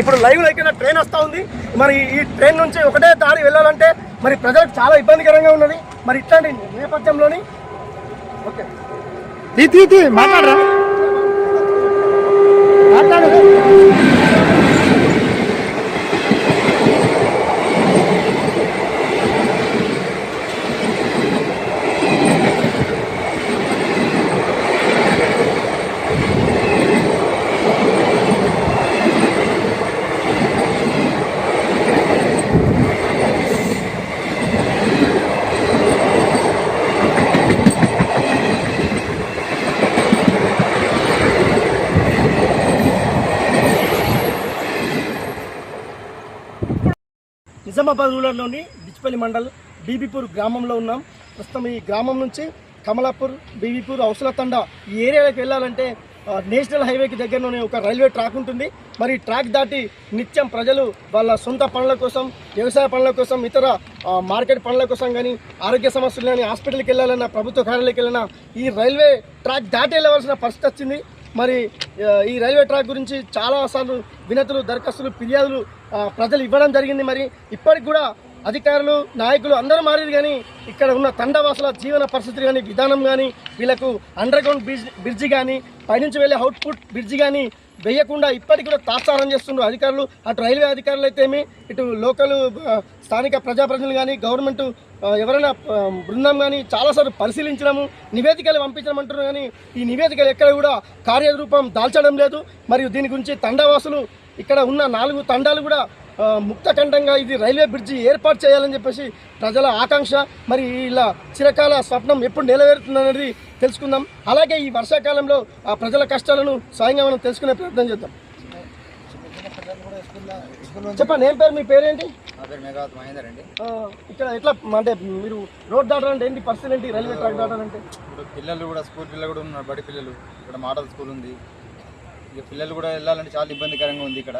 ఇప్పుడు లైవ్లో ట్రైన్ వస్తూ ఉంది. మరి ఈ ట్రైన్ నుంచి ఒకటే దారి వెళ్ళాలంటే మరి ప్రజలకు చాలా ఇబ్బందికరంగా ఉన్నది. మరి ఇట్లాంటి నేపథ్యంలోని ఓకే. మాట్లాడరా? మాట్లాడదు నిజామాబాద్ రూరల్లోని బిచ్పల్లి మండల్ బీబీపూర్ గ్రామంలో ఉన్నాం. ప్రస్తుతం ఈ గ్రామం నుంచి కమలాపూర్ బీబీపూర్ ఔసలతండ ఈ ఏరియాలోకి వెళ్ళాలంటే నేషనల్ హైవేకి దగ్గరలోనే ఒక రైల్వే ట్రాక్ ఉంటుంది. మరి ట్రాక్ దాటి నిత్యం ప్రజలు వాళ్ళ సొంత పనుల కోసం వ్యవసాయ పనుల కోసం ఇతర మార్కెట్ పనుల కోసం కానీ ఆరోగ్య సమస్యలు కానీ హాస్పిటల్కి వెళ్ళాలన్నా ప్రభుత్వ కార్యాలయకి వెళ్ళినా ఈ రైల్వే ట్రాక్ దాటి వెళ్ళవలసిన పరిస్థితి వచ్చింది. మరి ఈ రైల్వే ట్రాక్ గురించి చాలాసార్లు వినతులు దరఖాస్తులు ఫిర్యాదులు ప్రజలు ఇవ్వడం జరిగింది. మరి ఇప్పటికి కూడా అధికారులు నాయకులు అందరూ మారేది కానీ ఇక్కడ ఉన్న తండవాసుల జీవన పరిస్థితులు కానీ విధానం కానీ వీళ్ళకు అండర్ గ్రౌండ్ బ్రిడ్జ్ బ్రిడ్జి కానీ పైనుంచి వెళ్ళే అవుట్పుట్ బ్రిడ్జి కానీ వేయకుండా ఇప్పటికి కూడా తాత్సారం చేస్తున్నారు అధికారులు. అటు రైల్వే అధికారులు అయితేమి ఇటు లోకల్ స్థానిక ప్రజాప్రతినిధులు కానీ గవర్నమెంట్ ఎవరైనా బృందం కానీ చాలాసార్లు పరిశీలించడము నివేదికలు పంపించడం అంటున్నారు కానీ ఈ నివేదికలు ఎక్కడ కూడా కార్యరూపం దాల్చడం లేదు. మరియు దీని గురించి తండవాసులు ఇక్కడ ఉన్న నాలుగు తండాలు కూడా ముక్తఖండంగా ఇది రైల్వే బ్రిడ్జి ఏర్పాటు చేయాలని చెప్పేసి ప్రజల ఆకాంక్ష. మరి ఇలా చిరకాల స్వప్నం ఎప్పుడు నెరవేరుతుందనేది తెలుసుకుందాం. అలాగే ఈ వర్షాకాలంలో ఆ ప్రజల కష్టాలను స్వయంగా మనం తెలుసుకునే ప్రయత్నం చేద్దాం. చెప్పండి ఏం పేరు మీ పేరేంటి? ఇక్కడ ఎట్లా అంటే మీరు రోడ్ దాటాలంటే ఏంటి పరిస్థితి ఏంటి? రైల్వే ట్రాక్ దాటాలంటే? పిల్లలు కూడా స్కూల్ పిల్లలు కూడా ఉన్నారు బడి పిల్లలు. ఇక్కడ మోడల్ స్కూల్ ఉంది. ఇక పిల్లలు కూడా వెళ్ళాలంటే చాలా ఇబ్బందికరంగా ఉంది ఇక్కడ.